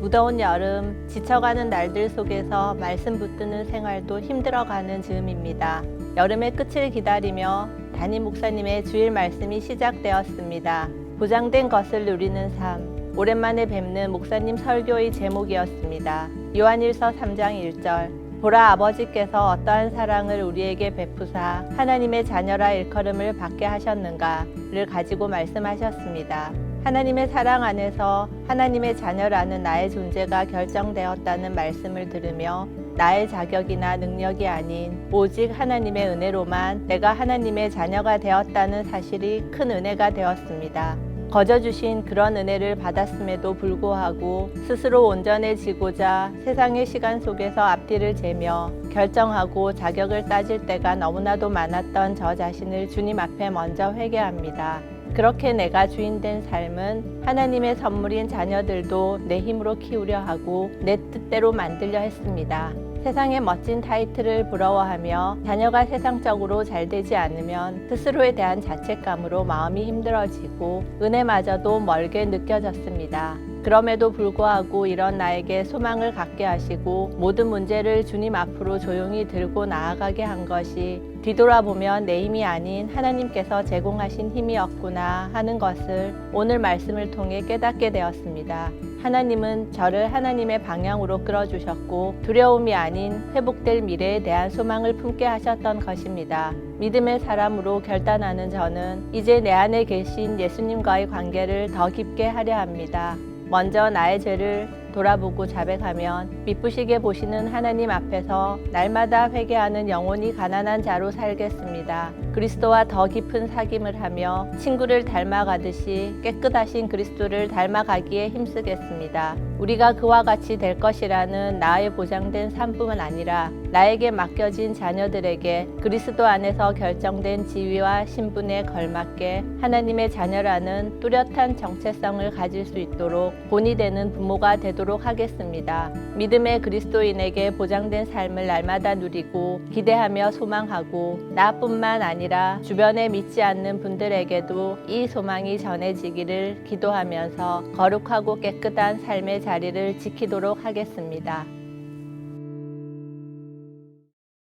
무더운 여름, 지쳐가는 날들 속에서 말씀 붙드는 생활도 힘들어가는 즈음입니다. 여름의 끝을 기다리며 담임 목사님의 주일 말씀이 시작되었습니다. 보장된 것을 누리는 삶. 오랜만에 뵙는 목사님 설교의 제목이었습니다. 요한일서 3장 1절. 보라 아버지께서 어떠한 사랑을 우리에게 베푸사 하나님의 자녀라 일컬음을 받게 하셨는가를 가지고 말씀하셨습니다. 하나님의 사랑 안에서 하나님의 자녀라는 나의 존재가 결정되었다는 말씀을 들으며 나의 자격이나 능력이 아닌 오직 하나님의 은혜로만 내가 하나님의 자녀가 되었다는 사실이 큰 은혜가 되었습니다. 거저 주신 그런 은혜를 받았음에도 불구하고 스스로 온전해지고자 세상의 시간 속에서 앞뒤를 재며 결정하고 자격을 따질 때가 너무나도 많았던 저 자신을 주님 앞에 먼저 회개합니다. 그렇게 내가 주인된 삶은 하나님의 선물인 자녀들도 내 힘으로 키우려 하고 내 뜻대로 만들려 했습니다. 세상의 멋진 타이틀을 부러워하며 자녀가 세상적으로 잘 되지 않으면 스스로에 대한 자책감으로 마음이 힘들어지고 은혜마저도 멀게 느껴졌습니다. 그럼에도 불구하고 이런 나에게 소망을 갖게 하시고 모든 문제를 주님 앞으로 조용히 들고 나아가게 한 것이 뒤돌아보면 내 힘이 아닌 하나님께서 제공하신 힘이었구나 하는 것을 오늘 말씀을 통해 깨닫게 되었습니다. 하나님은 저를 하나님의 방향으로 끌어주셨고 두려움이 아닌 회복될 미래에 대한 소망을 품게 하셨던 것입니다. 믿음의 사람으로 결단하는 저는 이제 내 안에 계신 예수님과의 관계를 더 깊게 하려 합니다. 먼저 나의 죄를 돌아보고 자백하면 미쁘시게 보시는 하나님 앞에서 날마다 회개하는 영혼이 가난한 자로 살겠습니다. 그리스도와 더 깊은 사귐을 하며 친구를 닮아가듯이 깨끗하신 그리스도를 닮아가기에 힘쓰겠습니다. 우리가 그와 같이 될 것이라는 나의 보장된 삶뿐만 아니라 나에게 맡겨진 자녀들에게 그리스도 안에서 결정된 지위와 신분에 걸맞게 하나님의 자녀라는 뚜렷한 정체성을 가질 수 있도록 본이 되는 부모가 되도록 하겠습니다. 믿음의 그리스도인에게 보장된 삶을 날마다 누리고 기대하며 소망하고 나뿐만 아니라 주변에 믿지 않는 분들에게도 이 소망이 전해지기를 기도하면서 거룩하고 깨끗한 삶의 자리를 지키도록 하겠습니다.